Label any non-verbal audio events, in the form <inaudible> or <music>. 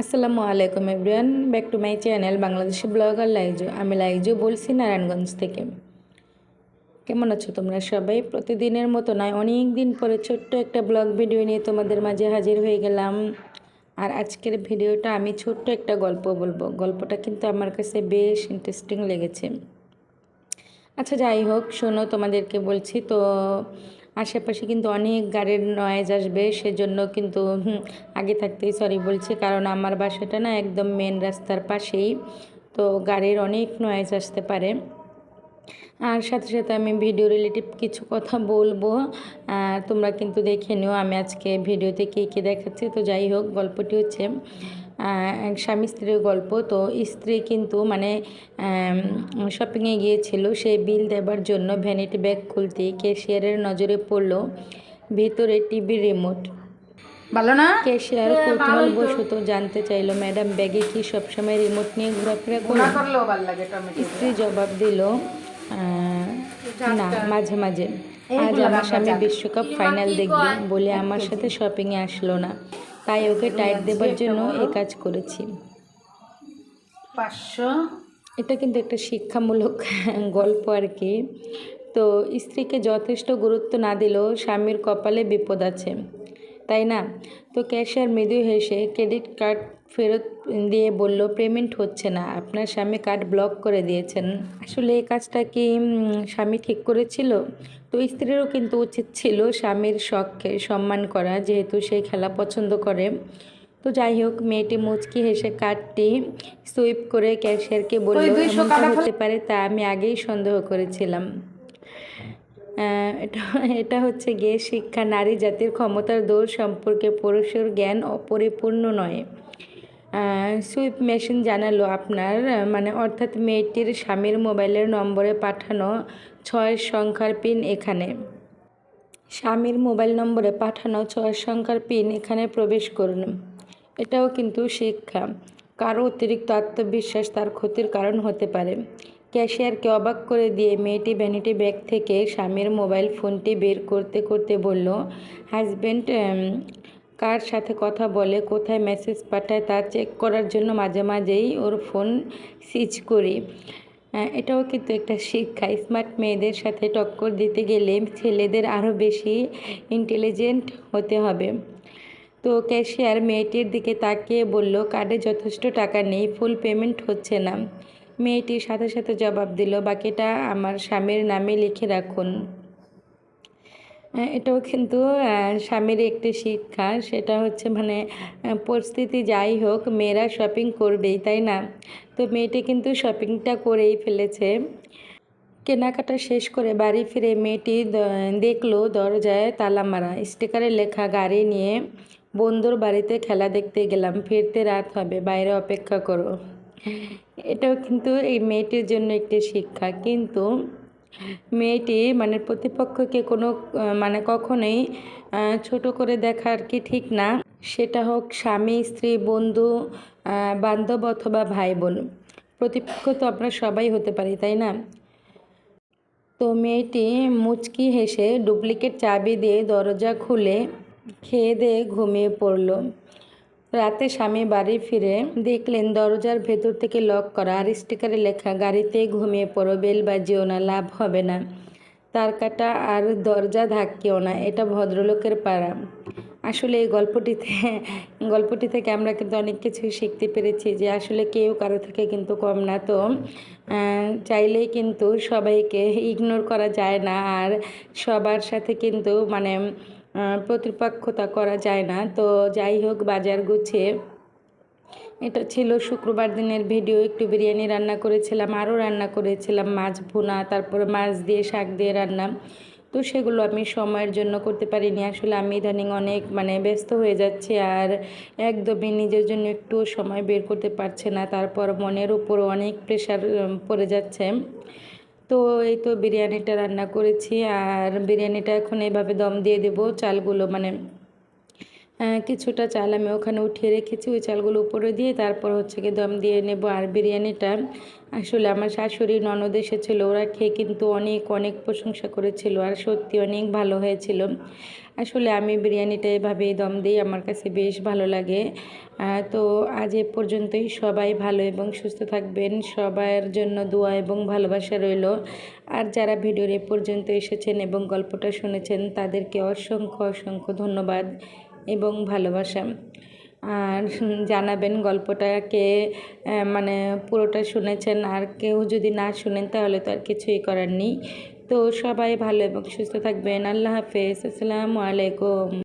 আসসালামু আলাইকুম everyone back to my channel Bangladeshi blogger Laiju আমি লাইজু বলছি নারায়ণগঞ্জ থেকে। কেমন আছো তোমরা সবাই? প্রতিদিনের মতো নয়, অনেক দিন পরে ছোট্ট একটা ব্লগ ভিডিও নিয়ে তোমাদের মাঝে হাজির হয়ে গেলাম। আর আজকের ভিডিওটা আমি ছোট্ট একটা গল্প বলব। গল্পটা কিন্তু আমার কাছে বেশ ইন্টারেস্টিং লেগেছে। আচ্ছা যাই হোক, শোনো, তোমাদেরকে বলছি। তো আশেপাশে কিন্তু অনেক গাড়ির নয়েজ আসবে, সেজন্য কিন্তু আগে থাকতেই সরি বলছি, কারণ আমার বাসাটা না একদম মেন রাস্তার পাশেই, তো গাড়ির অনেক নয়েজ আসতে পারে। আর সাথে সাথে আমি ভিডিও রিলেটিভ কিছু কথা বলব তোমরা কিন্তু দেখে নিও আমি আজকে ভিডিওতে কী কী দেখাচ্ছি, তো যাই হোক গল্পটি হচ্ছে স্বামী স্ত্রীর গল্প। তো স্ত্রী কিন্তু মানে শপিংয়ে গিয়েছিল সেই বিল দেবার জন্য ভ্যানিটি ব্যাগ খুলতে ক্যাশিয়ারের নজরে পড়ল ভেতরে টিভির রিমোট ভালো না? ক্যাশিয়ার কৌতূহলবশত জানতে চাইলো ম্যাডাম ব্যাগে কি সবসময় রিমোট নিয়ে ঘোরাফেরা টমেটো স্ত্রী জবাব দিল না মাঝে মাঝে। আজ আমার স্বামী বিশ্বকাপ ফাইনাল দেখবে বলে আমার সাথে শপিংয়ে আসলো না। তাই ওকে টাইট দেবার জন্য এই কাজ করেছি। পাঁচশো। এটা কিন্তু একটা শিক্ষামূলক <laughs> গল্প আর কি। তো স্ত্রীকে যথেষ্ট গুরুত্ব না দিলেও স্বামীর কপালে বিপদ আছে। তাই না? তো ক্যাশিয়ার মৃদু হেসে ক্রেডিট কার্ড ফেরত দিয়ে বলল পেমেন্ট হচ্ছে না। আপনার স্বামী কার্ড ব্লক করে দিয়েছেন। আসলে এই কাজটা কি স্বামী ঠিক করেছিল? তো স্ত্রীরও কিন্তু উচিত ছিল স্বামীর শখকে সম্মান করা যেহেতু সে খেলা পছন্দ করে। তো যাই হোক মেয়েটি মুচকি হেসে কার্ডটি সুইপ করে ক্যাশিয়ারকে বলল ওই 200 এমনটা হতে পারে তা আমি আগেই সন্দেহ করেছিলাম। এটা এটা হচ্ছে গিয়ে শিক্ষা নারী জাতির ক্ষমতার দৌড় সম্পর্কে পুরুষের জ্ঞান অপরিপূর্ণ নয়। সুইপ মেশিন জানালো আপনার মানে অর্থাৎ মেয়েটির স্বামীর মোবাইলের নম্বরে পাঠানো ছয় সংখ্যার পিন এখানে। স্বামীর মোবাইল নম্বরে পাঠানো ছয় সংখ্যার পিন এখানে প্রবেশ করুন। এটাও কিন্তু শিক্ষা। কারও অতিরিক্ত আত্মবিশ্বাস তার ক্ষতির কারণ হতে পারে। ক্যাশিয়ারকে অবাক করে দিয়ে মেয়েটি ভ্যানিটি ব্যাগ থেকে স্বামীর মোবাইল ফোনটি বের করতে করতে বলল হাজব্যান্ড কার সাথে কথা বলে, কোথায় মেসেজ পাঠায় তা চেক করার জন্য মাঝে মাঝেই ওর ফোন সুইচ করি। এটাও কিন্তু একটা শিক্ষা। স্মার্ট মেয়েদের সাথে টক্কর দিতে গেলে ছেলেদের আরও বেশি ইন্টেলিজেন্ট হতে হবে। তো ক্যাশিয়ার মেয়েটির দিকে তাকিয়ে বলল, কার্ডে যথেষ্ট টাকা নেই ফুল পেমেন্ট হচ্ছে না। মেয়েটি সাথে সাথে জবাব দিল, বাকিটা আমার স্বামীর নামে লিখে রাখুন। এটাও কিন্তু স্বামীর একটি শিক্ষা। সেটা হচ্ছে মানে পরিস্থিতি যাই হোক, মেয়েরা শপিং করবেই, তাই না? তো মেয়েটি কিন্তু শপিংটা করেই ফেলেছে। কেনাকাটা শেষ করে বাড়ি ফিরে মেয়েটি দেখল দরজায় তালা মারা। স্টিকারে লেখা, গাড়ি নিয়ে বন্ধুর বাড়িতে খেলা দেখতে গেলাম। ফিরতে রাত হবে, বাইরে অপেক্ষা করো। এটাও কিন্তু এই মেয়েটির জন্য একটি শিক্ষা। কিন্তু মেয়েটি মানে প্রতিপক্ষকে কোনো মানে কখনোই ছোট করে দেখা আর কি ঠিক না। সেটা হোক স্বামী, স্ত্রী, বন্ধু বান্ধব অথবা ভাই বোন প্রতিপক্ষ তো আমরা সবাই হতে পারি, তাই না? তো মেয়েটি মুচকি হেসে ডুপ্লিকেট চাবি দিয়ে দরজা খুলে খেয়ে দিয়ে ঘুমিয়ে পড়ল। রাতে স্বামী বাড়ি ফিরে দেখলেন দরজার ভেতর থেকে লক করা আর স্টিকারে লেখা, গাড়িতে ঘুমিয়ে পড়ো, বেল বাজিও না, লাভ হবে না। তার কাটা আর দরজা ধাক্কেও না, এটা ভদ্রলোকের পাড়া। আসলে এই গল্পটিতে, গল্পটি থেকে আমরা কিন্তু অনেক কিছু শিখতে পেরেছি যে আসলে কেউ কারও থেকে কিন্তু কম না। তো চাইলেই কিন্তু সবাইকে ইগনোর করা যায় না আর সবার সাথে কিন্তু মানে প্রতিপক্ষতা করা যায় না। তো যাই হোক, বাজার গুছিয়ে এটা ছিল শুক্রবার দিনের ভিডিও। একটু বিরিয়ানি রান্না করেছিলাম, আরও রান্না করেছিলাম, মাছ ভুনা, তারপরে মাছ দিয়ে, শাক দিয়ে রান্না। তো সেগুলো আমি সময়ের জন্য করতে পারিনি। আসলে আমি ইদানিং অনেক মানে ব্যস্ত হয়ে যাচ্ছি আর একদমই নিজের জন্য একটু সময় বের করতে পারছে না। তারপর মনের উপরও অনেক প্রেশার পড়ে যাচ্ছে। তো এই তো বিরিয়ানিটা রান্না করেছি আর বিরিয়ানিটা এখন এভাবে দম দিয়ে দেবো চালগুলো মানে কিছুটা চাল আমি ওখানে উঠিয়ে রেখেছি ওই চালগুলো উপরে দিয়ে তারপর হচ্ছে কি দম দিয়ে নেব আর বিরিয়ানিটা। আসলে আমার শাশুড়ি ননদ এসেছিল, ওরা খেয়ে কিন্তু অনেক অনেক প্রশংসা করেছিল আর সত্যি অনেক ভালো হয়েছিল। আসলে আমি বিরিয়ানিটা এভাবেই দম দিই, আমার কাছে বেশ ভালো লাগে। তো আজ এ পর্যন্তই। সবাই ভালো এবং সুস্থ থাকবেন। সবার জন্য দোয়া এবং ভালোবাসা রইল। আর যারা ভিডিওর এ পর্যন্ত এসেছেন এবং গল্পটা শুনেছেন, তাদেরকে অসংখ্য অসংখ্য ধন্যবাদ এবং ভালোবাসা। আর জানাবেন গল্পটাকে মানে পুরোটা শুনেছেন। আর কেউ যদি না শুনেন, তাহলে তো আর কিছুই করার নেই। তো সবাই ভালো এবং সুস্থ থাকবেন। আল্লাহ হাফেজ। আসসালামু আলাইকুম।